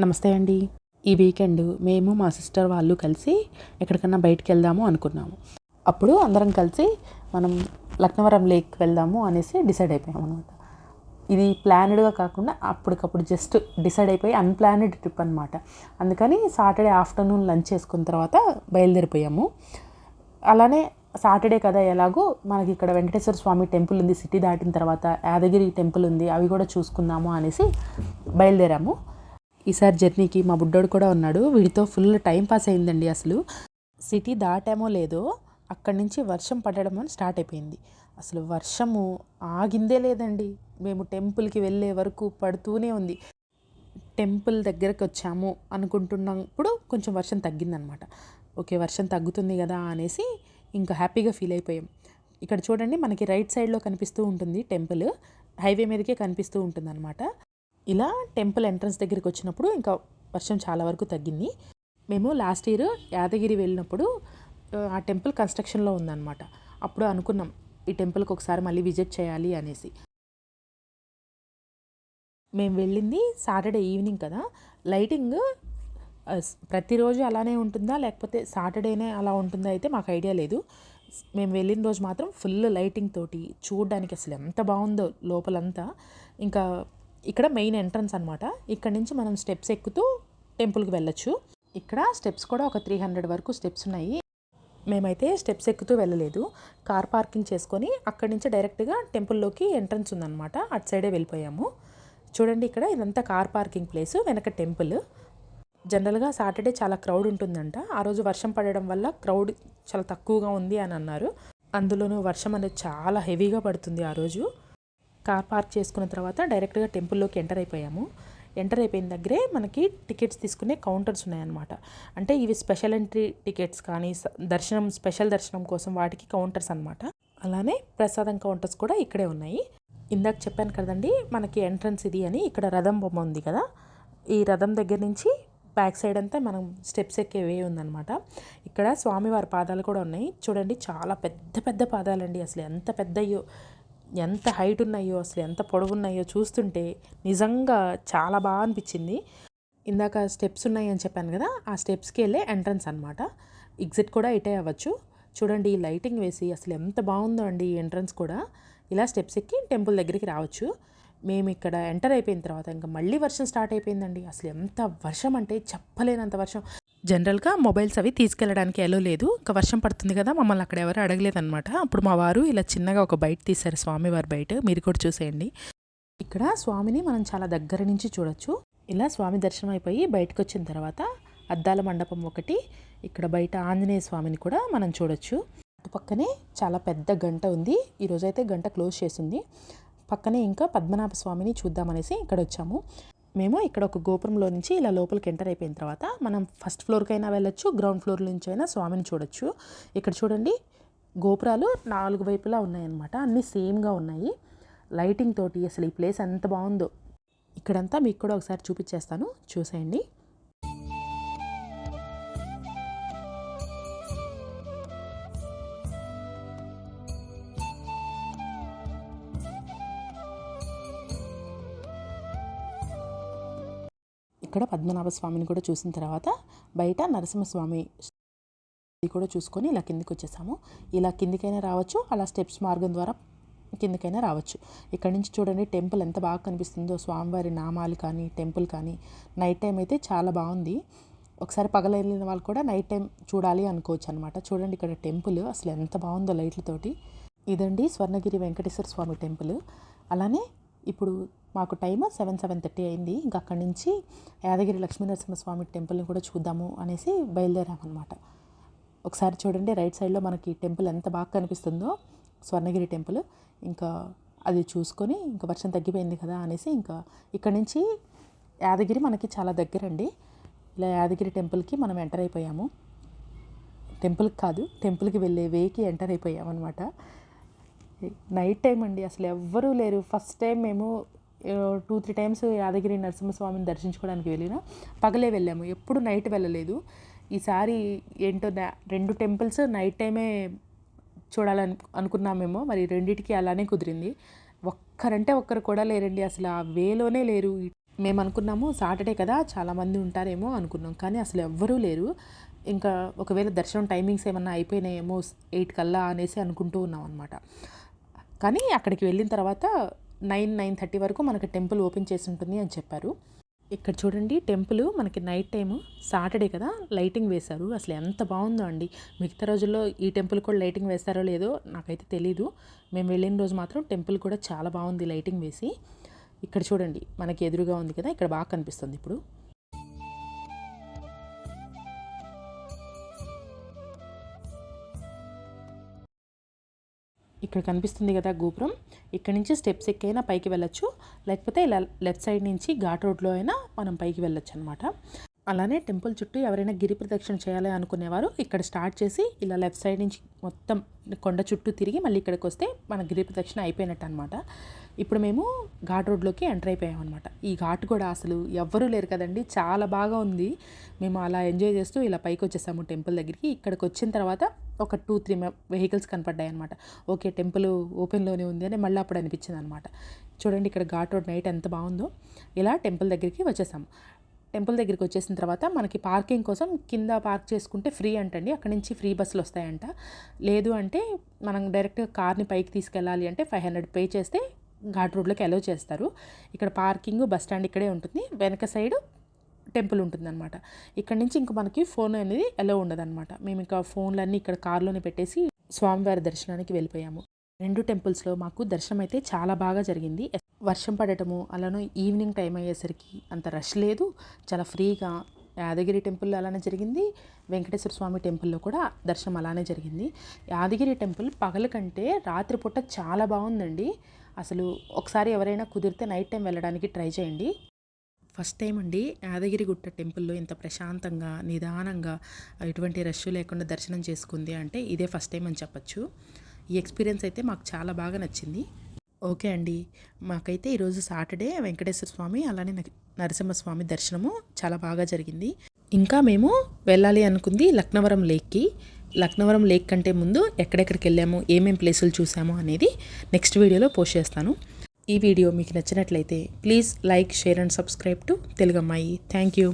నమస్తే అండి. ఈ వీకెండ్ మేము మా సిస్టర్ వాళ్ళు కలిసి ఎక్కడికన్నా బయటికి వెళ్దాము అనుకున్నాము. అప్పుడు అందరం కలిసి మనం లక్నవరం లేక్ వెళ్దాము అనేసి డిసైడ్ అయిపోయాము అనమాట ఇది ప్లానెడ్గా కాకుండా అప్పటికప్పుడు జస్ట్ డిసైడ్ అయిపోయి అన్ప్లానెడ్ ట్రిప్ అనమాట అందుకని సాటర్డే ఆఫ్టర్నూన్ లంచ్ చేసుకున్న తర్వాత బయలుదేరిపోయాము. అలానే సాటర్డే కదా ఎలాగో మనకి ఇక్కడ వెంకటేశ్వర స్వామి టెంపుల్ ఉంది. సిటీ దాటిన తర్వాత యాదగిరి టెంపుల్ ఉంది. అవి కూడా చూసుకుందాము అనేసి బయలుదేరాము. ఈసారి జర్నీకి మా బుడ్డోడు కూడా ఉన్నాడు. వీడితో ఫుల్ టైం పాస్ అయిందండి అసలు. సిటీ దాటామో లేదో అక్కడి నుంచి వర్షం పడడం అని స్టార్ట్ అయిపోయింది. అసలు వర్షము ఆగిందే లేదండి. మేము టెంపుల్కి వెళ్ళే వరకు పడుతూనే ఉంది. టెంపుల్ దగ్గరకు వచ్చాము అనుకుంటున్నప్పుడు కొంచెం వర్షం తగ్గిందనమాట. ఓకే వర్షం తగ్గుతుంది కదా అనేసి ఇంకా హ్యాపీగా ఫీల్ అయిపోయాం. ఇక్కడ చూడండి మనకి రైట్ సైడ్లో కనిపిస్తూ ఉంటుంది టెంపుల్. హైవే మీదకే కనిపిస్తూ ఉంటుంది అనమాట ఇలా టెంపుల్ ఎంట్రన్స్ దగ్గరికి వచ్చినప్పుడు ఇంకా వర్షం చాలా వరకు తగ్గింది. మేము లాస్ట్ ఇయర్ యాదగిరి వెళ్ళినప్పుడు ఆ, టెంపుల్ కన్స్ట్రక్షన్లో ఉందన్నమాట. అప్పుడు అనుకున్నాం ఈ టెంపుల్కి ఒకసారి మళ్ళీ విజిట్ చేయాలి అనేసి. మేము వెళ్ళింది సాటర్డే ఈవినింగ్ కదా. లైటింగ్ ప్రతిరోజు అలానే ఉంటుందా? లేకపోతే సాటర్డేనే అలా ఉంటుందా అయితే మాకు ఐడియా లేదు. మేము వెళ్ళిన రోజు మాత్రం ఫుల్ లైటింగ్ తోటి చూడడానికి అసలు ఎంత బాగుందో లోపలంతా. ఇంకా ఇక్కడ మెయిన్ ఎంట్రన్స్ అనమాట ఇక్కడ నుంచి మనం స్టెప్స్ ఎక్కుతూ టెంపుల్కి వెళ్ళొచ్చు. ఇక్కడ స్టెప్స్ కూడా ఒక త్రీ హండ్రెడ్ వరకు స్టెప్స్ ఉన్నాయి. మేమైతే స్టెప్స్ ఎక్కుతూ వెళ్ళలేదు. కార్ పార్కింగ్ చేసుకొని అక్కడి నుంచి డైరెక్ట్గా టెంపుల్లోకి ఎంట్రన్స్ ఉందన్నమాట. అటు సైడే వెళ్ళిపోయాము. చూడండి ఇక్కడ ఇదంతా కార్ పార్కింగ్ ప్లేస్ వెనక టెంపుల్. జనరల్గా సాటర్డే చాలా క్రౌడ్ ఉంటుందంట. ఆ రోజు వర్షం పడడం వల్ల క్రౌడ్ చాలా తక్కువగా ఉంది అని అన్నారు. అందులోనూ వర్షం అనేది చాలా హెవీగా పడుతుంది ఆ రోజు. కార్ పార్క్ చేసుకున్న తర్వాత డైరెక్ట్గా టెంపుల్లోకి ఎంటర్ అయిపోయాము. ఎంటర్ అయిపోయిన దగ్గరే మనకి టికెట్స్ తీసుకునే కౌంటర్స్ ఉన్నాయన్నమాట. అంటే ఇవి స్పెషల్ ఎంట్రీ టికెట్స్ కానీ దర్శనం స్పెషల్ దర్శనం కోసం వాటికి కౌంటర్స్ అన్నమాట. అలానే ప్రసాదం కౌంటర్స్ కూడా ఇక్కడే ఉన్నాయి. ఇందాక చెప్పాను కదండి మనకి ఎంట్రన్స్ ఇది అని ఇక్కడ రథం బొమ్మ ఉంది కదా. ఈ రథం దగ్గర నుంచి బ్యాక్ సైడ్ అంతా మనం స్టెప్స్ ఎక్కే వే ఉందన్నమాట. ఇక్కడ స్వామివారి పాదాలు కూడా ఉన్నాయి. చూడండి చాలా పెద్ద పెద్ద పాదాలండి అసలు. ఎంత పెద్దయ్యో ఎంత హైట్ ఉన్నాయో అసలు ఎంత పొడవున్నాయో చూస్తుంటే నిజంగా చాలా బాగా అనిపించింది. ఇందాక స్టెప్స్ ఉన్నాయని చెప్పాను కదా ఆ స్టెప్స్కి వెళ్ళే ఎంట్రన్స్ అనమాట ఎగ్జిట్ కూడా ఇటే అవ్వచ్చు. చూడండి ఈ లైటింగ్ వేసి అసలు ఎంత బాగుందో అండి ఈ ఎంట్రన్స్ కూడా. ఇలా స్టెప్స్ ఎక్కి టెంపుల్ దగ్గరికి రావచ్చు. మేము ఇక్కడ ఎంటర్ అయిపోయిన తర్వాత ఇంకా మళ్ళీ వర్షం స్టార్ట్ అయిపోయిందండి. అసలు ఎంత వర్షం అంటే చెప్పలేనంత వర్షం. జనరల్గా మొబైల్స్ అవి తీసుకెళ్ళడానికి ఎలో లేదు. ఇంకా వర్షం పడుతుంది కదా మమ్మల్ని అక్కడ ఎవరు అడగలేదన్నమాట. అప్పుడు మా వారు ఇలా చిన్నగా ఒక బయట తీశారు స్వామివారి బయట మీరు కూడా చూసేయండి. ఇక్కడ స్వామిని మనం చాలా దగ్గర నుంచి చూడొచ్చు. ఇలా స్వామి దర్శనం అయిపోయి బయటకు వచ్చిన తర్వాత అద్దాల మండపం ఒకటి ఇక్కడ బయట ఆంజనేయ స్వామిని కూడా మనం చూడొచ్చు. అటు పక్కనే చాలా పెద్ద గంట ఉంది. ఈరోజైతే గంట క్లోజ్ చేసింది. పక్కనే ఇంకా పద్మనాభ స్వామిని చూద్దామనేసి ఇక్కడ వచ్చాము మేము ఇక్కడ ఒక గోపురంలో నుంచి ఇలా లోపలికి ఎంటర్ అయిపోయిన తర్వాత మనం ఫస్ట్ ఫ్లోర్కైనా వెళ్ళొచ్చు గ్రౌండ్ ఫ్లోర్ నుంచి అయినా స్వామిని చూడొచ్చు. ఇక్కడ చూడండి గోపురాలు నాలుగు వైపులా ఉన్నాయన్నమాట అన్నీ సేమ్గా ఉన్నాయి. లైటింగ్ తోటి అసలు ఈ ప్లేస్ ఎంత బాగుందో. ఇక్కడంతా మీకు కూడా ఒకసారి చూపించేస్తాను చూసేయండి. ఇక్కడ పద్మనాభ స్వామిని కూడా చూసిన తర్వాత బయట నరసింహస్వామి కూడా చూసుకొని ఇలా కిందికి వచ్చేసాము. ఇలా కిందికైనా రావచ్చు అలా స్టెప్స్ మార్గం ద్వారా కిందకైనా రావచ్చు. ఇక్కడ నుంచి చూడండి టెంపుల్ ఎంత బాగా కనిపిస్తుందో. స్వామివారి నామాలు కానీ టెంపుల్ కానీ. నైట్ టైం అయితే చాలా బాగుంది. ఒకసారి పగల వెళ్ళిన వాళ్ళు కూడా నైట్ టైం చూడాలి అనుకోవచ్చు అనమాట చూడండి ఇక్కడ టెంపుల్ అసలు ఎంత బాగుందో లైట్లతోటి. ఇదండి స్వర్ణగిరి వెంకటేశ్వర స్వామి టెంపుల్. అలానే ఇప్పుడు మాకు టైం సెవెన్ సెవెన్ థర్టీ అయింది. ఇంకా అక్కడి నుంచి యాదగిరి లక్ష్మీనరసింహ స్వామి టెంపుల్ని కూడా చూద్దాము అనేసి బయలుదేరామన్నమాట. ఒకసారి చూడండి రైట్ సైడ్లో మనకి టెంపుల్ ఎంత బాగా కనిపిస్తుందో స్వర్ణగిరి టెంపుల్. ఇంకా అది చూసుకొని ఇంకా వర్షం తగ్గిపోయింది కదా అనేసి ఇంకా ఇక్కడ నుంచి యాదగిరి మనకి చాలా దగ్గరండి. ఇలా యాదగిరి టెంపుల్కి మనం ఎంటర్ అయిపోయాము. టెంపుల్కి కాదు టెంపుల్కి వెళ్ళే వేకి ఎంటర్ అయిపోయామన్నమాట. అనమాట నైట్ టైం అండి అసలు ఎవ్వరూ లేరు. ఫస్ట్ టైం మేము టూ త్రీ టైమ్స్ యాదగిరి నరసింహస్వామిని దర్శించుకోవడానికి వెళ్ళిన పగలే వెళ్ళాము. ఎప్పుడు నైట్ వెళ్ళలేదు. ఈసారి ఏంటో రెండు టెంపుల్స్ నైట్ టైమే చూడాలని అనుకున్నామేమో మరి రెండిటికి అలానే కుదిరింది. ఒక్కరంటే ఒక్కరు కూడా లేరండి. అసలు ఆ వేలోనే లేరు. మేము అనుకున్నాము సాటర్డే కదా చాలామంది ఉంటారేమో అనుకున్నాం. కానీ అసలు ఎవ్వరూ లేరు. ఇంకా ఒకవేళ దర్శనం టైమింగ్స్ ఏమన్నా అయిపోయినాయేమో ఎయిట్ కల్లా అనేసి అనుకుంటూ ఉన్నాం అనమాట కానీ అక్కడికి వెళ్ళిన తర్వాత నైన్ నైన్ థర్టీ వరకు మనకి టెంపుల్ ఓపెన్ చేసి ఉంటుంది అని చెప్పారు. ఇక్కడ చూడండి టెంపుల్ మనకి నైట్ టైము సాటర్డే కదా లైటింగ్ వేశారు. అసలు ఎంత బాగుందో అండి. మిగతా రోజుల్లో ఈ టెంపుల్ కూడా లైటింగ్ వేస్తారో లేదో నాకైతే తెలీదు. మేము వెళ్ళిన రోజు మాత్రం టెంపుల్ కూడా చాలా బాగుంది లైటింగ్ వేసి. ఇక్కడ చూడండి మనకి ఎదురుగా ఉంది కదా ఇక్కడ బాగా కనిపిస్తుంది ఇప్పుడు. ఇక్కడ కనిపిస్తుంది కదా గోపురం. ఇక్కడ నుంచి స్టెప్స్ ఎక్కైనా పైకి వెళ్ళొచ్చు. లేకపోతే ఇలా లెఫ్ట్ సైడ్ నుంచి ఘాట్ రోడ్లో అయినా మనం పైకి వెళ్ళొచ్చు అనమాట అలానే టెంపుల్ చుట్టూ ఎవరైనా గిరి ప్రదక్షిణ చేయాలి అనుకునేవారు. ఇక్కడ స్టార్ట్ చేసి ఇలా లెఫ్ట్ సైడ్ నుంచి మొత్తం కొండ చుట్టూ తిరిగి మళ్ళీ ఇక్కడికి వస్తే మన గిరి ప్రదక్షిణ అయిపోయినట్టు అనమాట ఇప్పుడు మేము ఘాట్ రోడ్లోకి ఎంటర్ అయిపోయాం అనమాట ఈ ఘాట్ కూడా అసలు ఎవ్వరూ లేరు కదండి. చాలా బాగా ఉంది. మేము అలా ఎంజాయ్ చేస్తూ ఇలా పైకి వచ్చేసాము టెంపుల్ దగ్గరికి. ఇక్కడికి వచ్చిన తర్వాత ఒక టూ త్రీ వెహికల్స్ కనపడ్డాయి అనమాట ఓకే టెంపుల్ ఓపెన్లోనే ఉంది అని మళ్ళీ అప్పుడు అనిపించింది అనమాట చూడండి ఇక్కడ ఘాట్ రోడ్ నైట్ ఎంత బాగుందో. ఇలా టెంపుల్ దగ్గరికి వచ్చేసాము. టెంపుల్ దగ్గరికి వచ్చేసిన తర్వాత మనకి పార్కింగ్ కోసం కింద పార్క్ చేసుకుంటే ఫ్రీ అంటండి. అక్కడి నుంచి ఫ్రీ బస్సులు వస్తాయంట. లేదు అంటే మనం డైరెక్ట్గా కార్ని పైకి తీసుకెళ్ళాలి అంటే ఫైవ్ హండ్రెడ్ పే చేస్తే ఘాట్ రోడ్లోకి అలౌ చేస్తారు. ఇక్కడ పార్కింగ్ బస్ స్టాండ్ ఇక్కడే ఉంటుంది. వెనక సైడ్ టెంపుల్ ఉంటుందన్నమాట. ఇక్కడ నుంచి ఇంక మనకి ఫోన్ అనేది అలో ఉండదన్నమాట. మేము ఇంకా ఫోన్లన్నీ ఇక్కడ కార్లోనే పెట్టేసి స్వామివారి దర్శనానికి వెళ్ళిపోయాము. రెండు టెంపుల్స్లో మాకు దర్శనం అయితే చాలా బాగా జరిగింది. వర్షం పడటము అలానే ఈవినింగ్ టైం అయ్యేసరికి అంత రష్ లేదు. చాలా ఫ్రీగా యాదగిరి టెంపుల్లో అలానే జరిగింది. వెంకటేశ్వర స్వామి టెంపుల్లో కూడా దర్శనం అలానే జరిగింది. యాదగిరి టెంపుల్ పగల కంటే రాత్రిపూట చాలా బాగుందండి. అసలు ఒకసారి ఎవరైనా కుదిరితే నైట్ టైం వెళ్ళడానికి ట్రై చేయండి. ఫస్ట్ టైం అండి యాదగిరిగుట్ట టెంపుల్లో ఇంత ప్రశాంతంగా నిదానంగా ఎటువంటి రష్ లేకుండా దర్శనం చేసుకుంది అంటే ఇదే ఫస్ట్ టైం అని చెప్పచ్చు. ఈ ఎక్స్పీరియన్స్ అయితే మాకు చాలా బాగా నచ్చింది. ఓకే అండి. మాకైతే ఈరోజు సాటర్డే వెంకటేశ్వర స్వామి అలానే నరసింహస్వామి దర్శనము చాలా బాగా జరిగింది. ఇంకా మేము వెళ్ళాలి అనుకుంది లక్నవరం లేక్కి. లక్నవరం లేక్ కంటే ముందు ఎక్కడెక్కడికి వెళ్ళాము ఏమేం ప్లేసులు చూసాము అనేది నెక్స్ట్ వీడియోలో పోస్ట్ చేస్తాను. ఈ వీడియో మీకు నచ్చినట్లయితే please like share and subscribe to Telugammayi thank you.